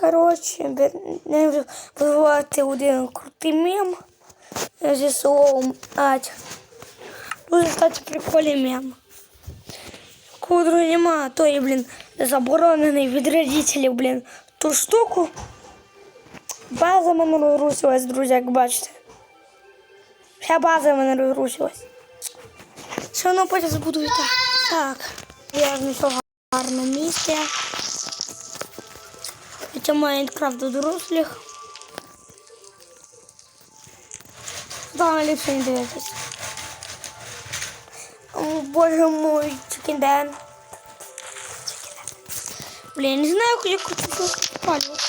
Коротше, бе- не визивати один крутий мем зі словом ать. Дуже, кстати, прикольний мем. Друзі, нема, то і, блін, заборонений від родителів, блін, ту штуку. База мене розрушилась, друзі, як бачите. Вся база мене розрушилась. Все одно потім збудую так. Так, я знайшов гарне місце. Це Майнкрафт до дорослих. Да, ліпше не дивитись. О, боже мой, чекінден. Блін, не знаю, як хочу це спалювати.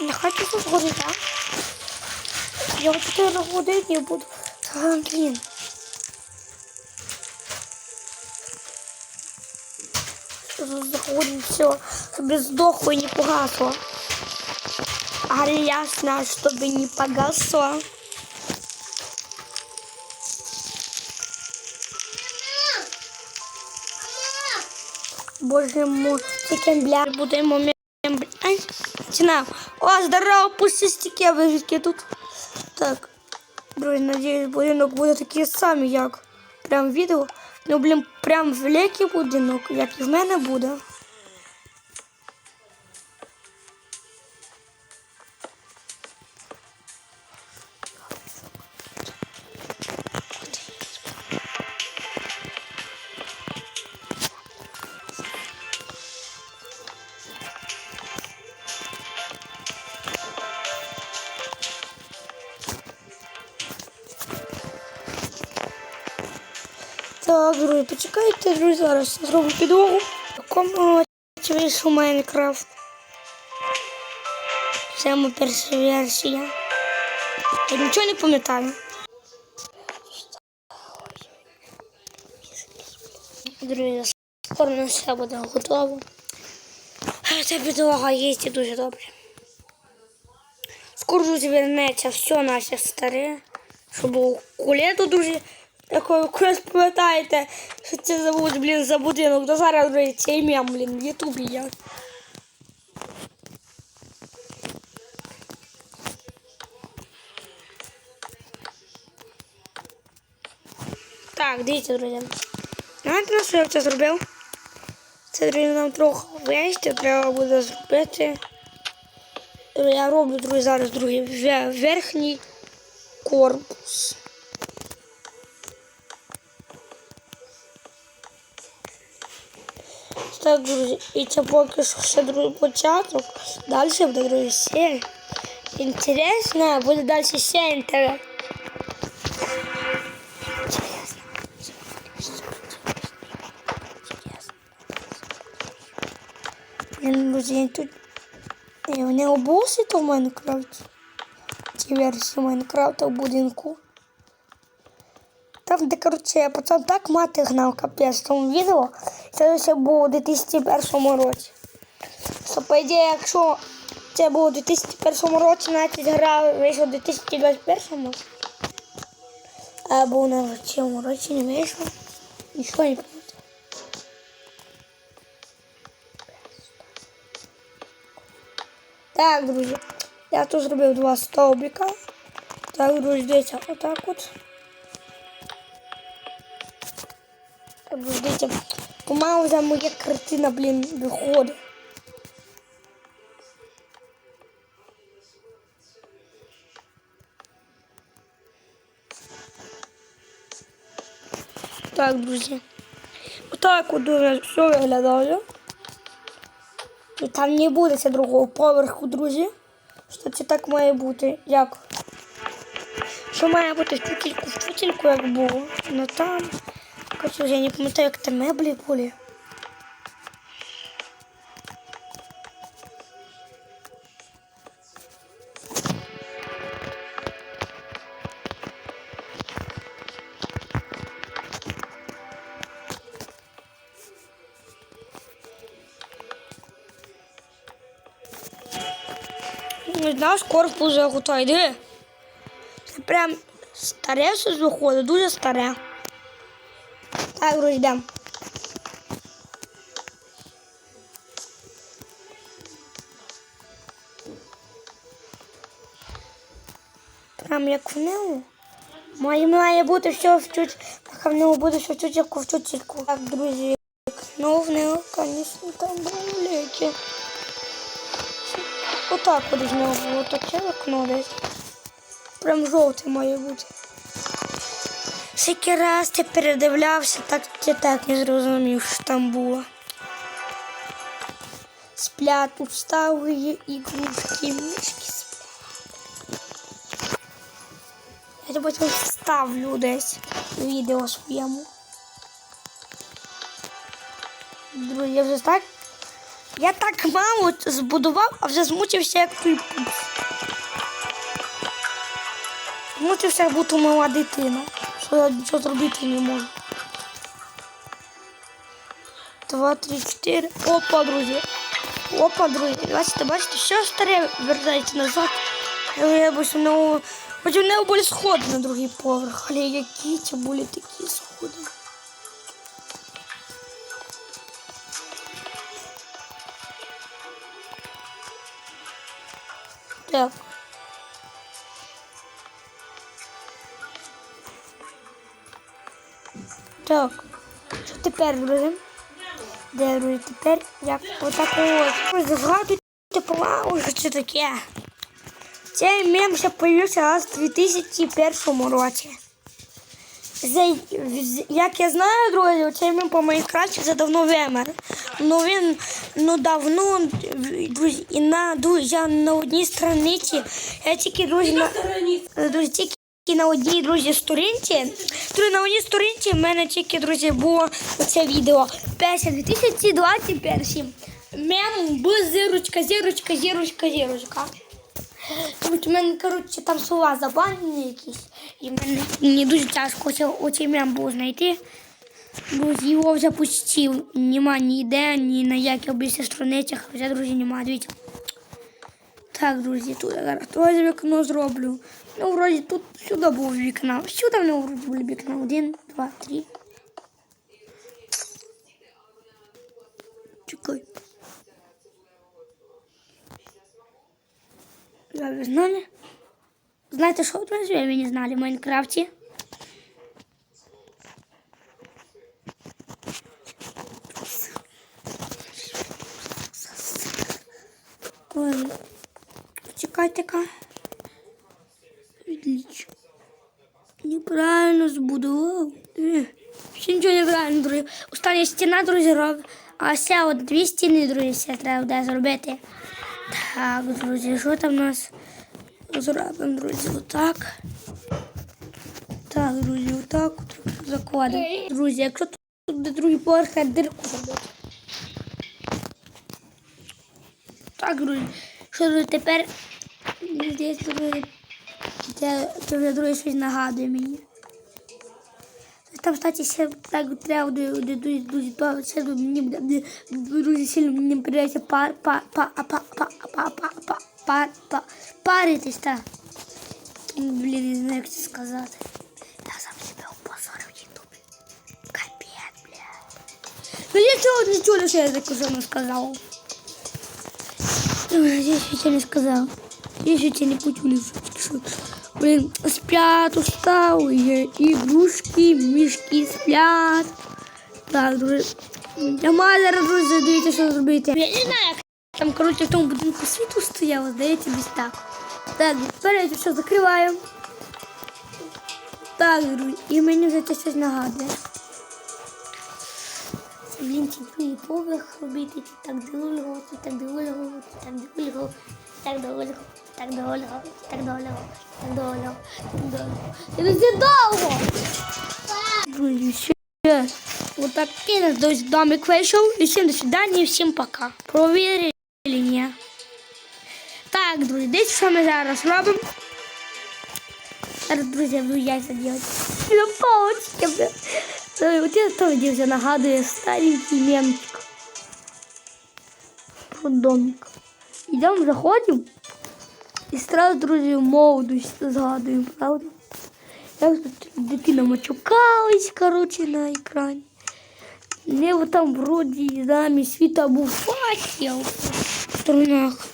Не хочу це згодити, а? Я вот 4 години буду. Та, Блін. Заходить все, чтобы сдохло и не погасло. А ясно, чтобы не погасло. Боже мой, таким бля, буде момент. Ай, ціна. О, здорово, пустистики, ви звідки тут? Так, друзі, надіюсь, будинок буде такий самий, як прям відео. Ну, блін, прям великий будинок, як і в мене буде. Друзі, почекайте, друзі, зараз зроблю підлогу. В якому вийшов Майнкрафт? Саме перша версія. Я нічого не пам'ятаю. Друзі, скоро на все буде готово. Ця підлога є дуже добре. Скоро друзі, вернеться все наше старе, що було кулету, друзі. Якщо ви пам'ятаєте, що це забудь, блін, за будинок. До зараз, друзі, цей мем, блін, в Ютубі є. Так, дивіться, друзі. Знаєте, на що я це зробив? Це, друзі, нам трохи вище треба буде зробити. Я роблю, друзі, зараз другий верхній корпус. Так, друзі, і це поки що ще другий початок. Далі буде друзі серія. Інтересно, буде далі ще інтерес. Блін, друзі, тут Ні, не обуси то в Майнкрафті. Ці версії Майнкрафта в будинку. Там, де, коротше, пацан так мати гнав капець в тому відео. Це ще було у 2001 році. Що, по ідеї, якщо це було у 2001 році, значить гра вийшла у 2021. А був на цьому році не вийшов. Нічого не пам'ятаю. Так, друзі. Я тут зробив два стовбика. Так, друзі, дивіться, отак от. Дивіться, помалу за моя картина, блін, виходить. Так, друзі. Отак от дуже все виглядає. І там не буде це другого поверху, друзі. Що це так має бути, як? Що має бути в тютельку, в тютельку, як було. Ну там. Короче, я не пам'ятаю, як там меблі були. Наш корпус вже готовий. Диви. Це прям старе щось виходить, дуже старе. Agro ждем. Прям як в нього. Має має бути все в чуть, в нього буде все чуть як в чутіку. Так, друзі, ну в нього, звісно, там були. Отак от з нього було таке окно ну, десь. Прям жовте має бути. Скільки раз ти передивлявся, так чи так не зрозумів, що там було. Сплят, усталые игрушки, мишки сплят. Я потім вставлю десь відео своєму. Друзі, я вже так. Я так мало збудував, а вже змучився як той пус. Змучився, як будто мала дитина. Що я нічого зробити не можу. Два, три, чотири. Опа, друзі. Опа, друзі. Бачите, бачите, все старе вертається назад. Я б ну, хоч у нього були сходи на другий поверх, але які це були такі сходи. Так. Так. Що тепер, друзі? Де друзі, тепер як отак ось. Згадуйте помалу, що це таке. Цей мем ще появився аж у 2001 році. Як я знаю, друзі, цей мем по Майнкрафті вже давно вимер. Ну він ну давно, друзі, і на друзі, на одній страниці. Я тільки друзі на друзі, тільки на одній друзі сторінці. На одній сторінці в мене тільки друзі було оце відео. Перше 2021. Мем б зірочка, зірочка, зірочка, зірочка. Тому що в мене, коротше, там слова забанені якісь. І мені, мені дуже тяжко оцей мем був знайти. Друзі, його вже почти нема ніде, ні на яких більше страницях, вже, друзі, нема, дивіться. Так, друзі, тут я зараз теж вікно зроблю. Ну, вроді тут сюди був вікна. Сюди в нього вроді були вікна. Один, два, три. Чекай. Да, вы знали? Знаете, что друзья, вы не знали в Майнкрафте? Ой, чекайте-ка. Неправильно збудував. Е, Ще нічого неправильно, друзі. Остання стіна, друзі, роб. А ще от дві стіни, друзі, ще треба буде зробити. Так, друзі, що там у нас? Зробимо, друзі, отак. Так, друзі, отак от закладемо. Друзі, якщо тут буде другий поверх, я дирку зробити. Так, друзі. Що, друзі, тепер здається, друзі, це, це вже друге щось нагадує мені. Там, кстати, ще так треба дуже, дуже, дуже, дуже, ще мені буде, дуже сильно мені придеться пар, пар, пар, пар, пар, пар, пар, пар, пар, пар, паритись, так. Блін, не знаю, як це сказати. Я сам себе опозорив в Ютубі. Капець, блядь. Ну я цього не чула, що я таку зону сказав. Ой, Я ще не сказав. Я ще не почули, що, що Блин, спят усталые игрушки, мішки сплять. Так, друзі. Зараз, друзі, дивіться, що зробити. Я не знаю, як там, коротше, в тому будинку світу стояло, здається, десь так. Так, тепер все закриваю. Так, друзі, і мені вже це щось нагадує. Блін, ці другий поверх робити, так довго, так довго, так довго, так довго, так довго, так довго, так довго, так довго. Це дуже довго! Друзі, ще вот такий наш дось домик вийшов. І всім до свидання, і всім пока. Провірили, ні. Так, друзі, десь що ми зараз робимо. Зараз, друзі, я буду яйця делать. На палочки, бля. Ой, Вот это тоже где нагадує старенький мемчик. Про домик. Идем, заходим. І сразу, друзі, молодость згадуємо, правда? Як тут дитина мачукалась, короче, на екрані. Небо там вроді замість світа був факел в струнах.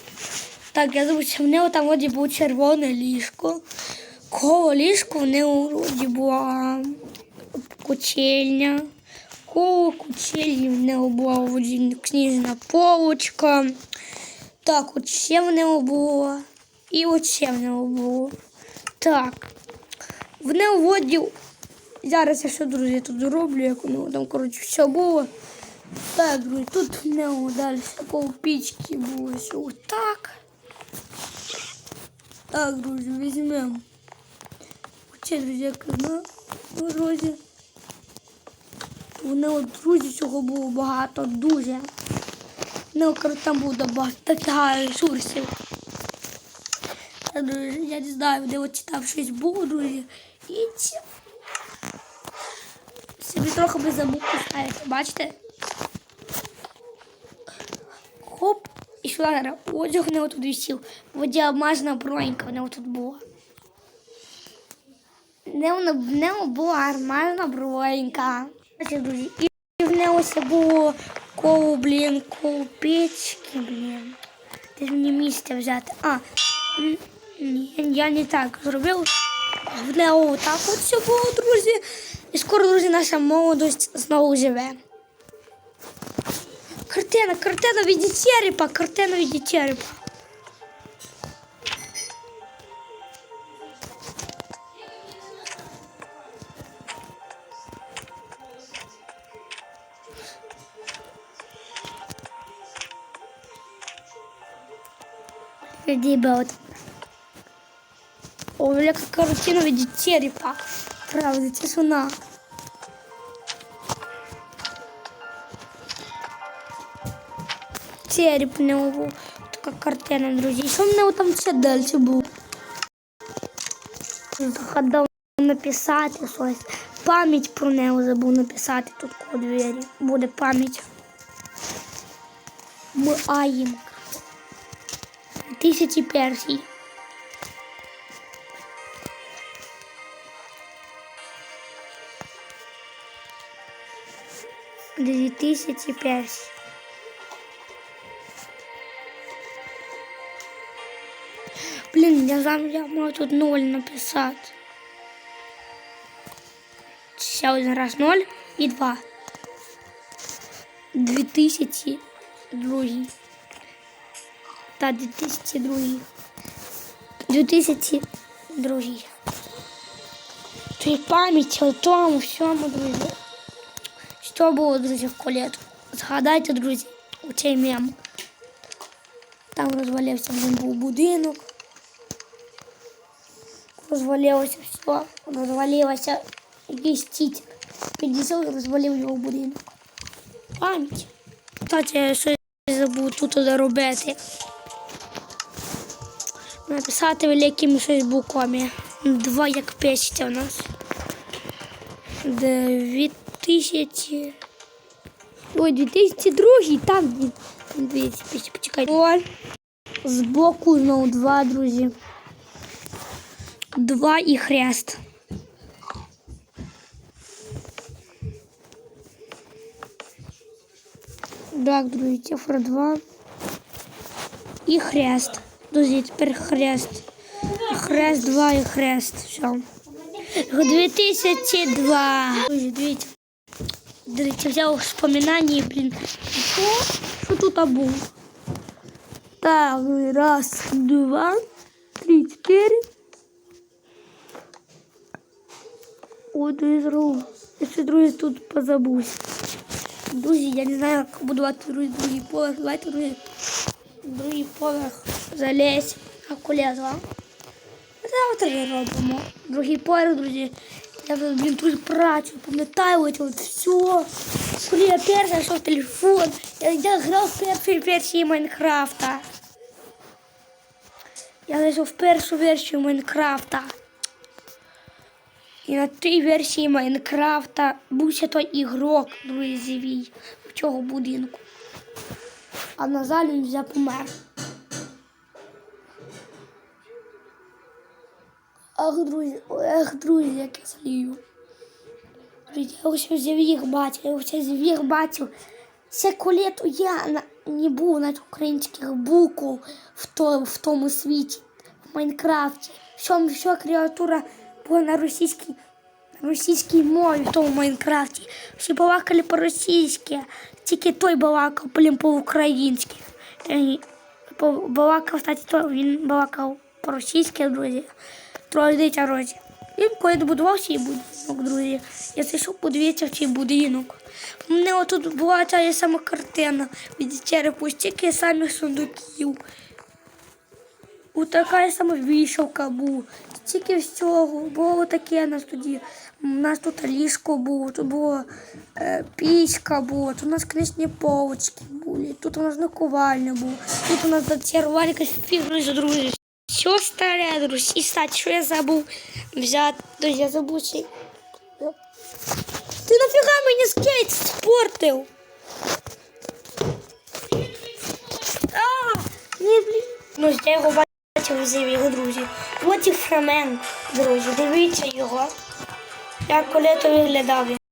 Так, я забув, що в нього там вроді було червоне ліжко. коло ліжку в неї вроді була кучельня. Коло кучельні в неї була вроді книжна полочка. Так, от ще в неї було. І от ще в неї було. Так. В неї вроді. Зараз я що, друзі, тут зроблю, як воно там, коротше, все було. Так, друзі, тут в неї далі пічки було все отак. Так, друзі, візьмемо. Оце, друзі, як на дорозі. Вони от друзі цього було багато, дуже. Ну, коротше, там було багато ресурсів. Я не знаю, де от там щось друзі. І. Собі трохи би забув ставити, бачите? Хоп, і сюди зараз одяг не отут висів. Воді обмазана бронька, вона отут була. Не вона в нього була гармазна бронька. І в нього було коло, блін, коло печки, блін. Де ж мені місце взяти? А, ні, я не так зробив. В нього так от все було, друзі. І скоро, друзі, наша молодость знову живе. Картина, картина в виде черепа, картина в черепа. Ребят. О, бля, как картина в черепа. Правда, тишина. череп у нього був. Така картина, друзі. Що в нього там ще далі був? Загадав написати щось. Пам'ять про нього забув написати тут коло двері. Буде пам'ять. Ми аїм. Тисячі персій. Дві тисячі персій. Блін, я зараз я можу тут ноль написати. Ще один раз ноль і два. Дві тисячі другий. Та дві тисячі другий. Дві тисячі другий. Це пам'ять о тому всьому, друзі. Что было, друзья, в колет? Згадайте, друзі, у цей мем. Там розвалився він був будинок. Розвалилося все, розвалилося якийсь тіть. Підійшов і розвалив його будинок. Пам'ять. Кстати, я щось забув тут заробити. Написати великими щось буквами. Два як пишеться у нас. Девід. 2000. Ой, 2002, там, там 200, почекайте. Ой. Збоку знову два, друзі. Два и хрест. Так, друзья цифра 2. І хрест. друзья теперь хрест. Хрест 2 и хрест. Все. 2002. Друзі, дивіться. Дивіться, взяв вспоминання, блін. Що? Що тут був? Так, раз, два, три, чотири. О, друзі, зробив. Я ще, друзі, тут позабусь. Друзі, я не знаю, як будувати друзі, другий поверх. Давайте, друзі, другий поверх залезь. А коли звав? Завтра же робимо. Другий поверх, друзі. Я блін, тут працю, пам'ятаю, от, от все. Коли я перший знайшов телефон, я, я грав в першій версії Майнкрафта. Я зайшов в першу версію Майнкрафта. І на тій версії Майнкрафта був ще той ігрок, друзі, в цього будинку. А на залі він вже помер. Ах, друзі, ах, друзі, як я залію. Друзі, я взяв їх бачив, я ось їх бачив. Це колету я на, не був на українських букв в, то, в тому світі. в Майнкрафті. Що, що креатура була на російській, російській мові в тому Майнкрафті. Всі балакали по-російськи, тільки той балакав, блін, по-українськи. Е, Балакав, кстати, то він балакав по-російськи, друзі. Тройдиця розі. Він коли добудував свій будинок, друзі. Я зайшов, подивитися в свій будинок. У мене отут була ця сама картина від черепу, стільки самих сундуків. У така сама вішалка була. Стільки всього. Було таке у нас тоді. У нас тут ліжко було, тут було е, пічка була, тут у нас книжні полочки були, тут у нас наковальня була, тут у нас зачарували якась фігня, друзі. Все старе, друзі. І кстати, що я забув взяти, друзі, я забув цей. Ти нафіга мені скейт спортив? А, ні, блін. Ну, я його бачив, взяв його, друзі. От і фрамен, друзі, дивіться його. Як коли то виглядав.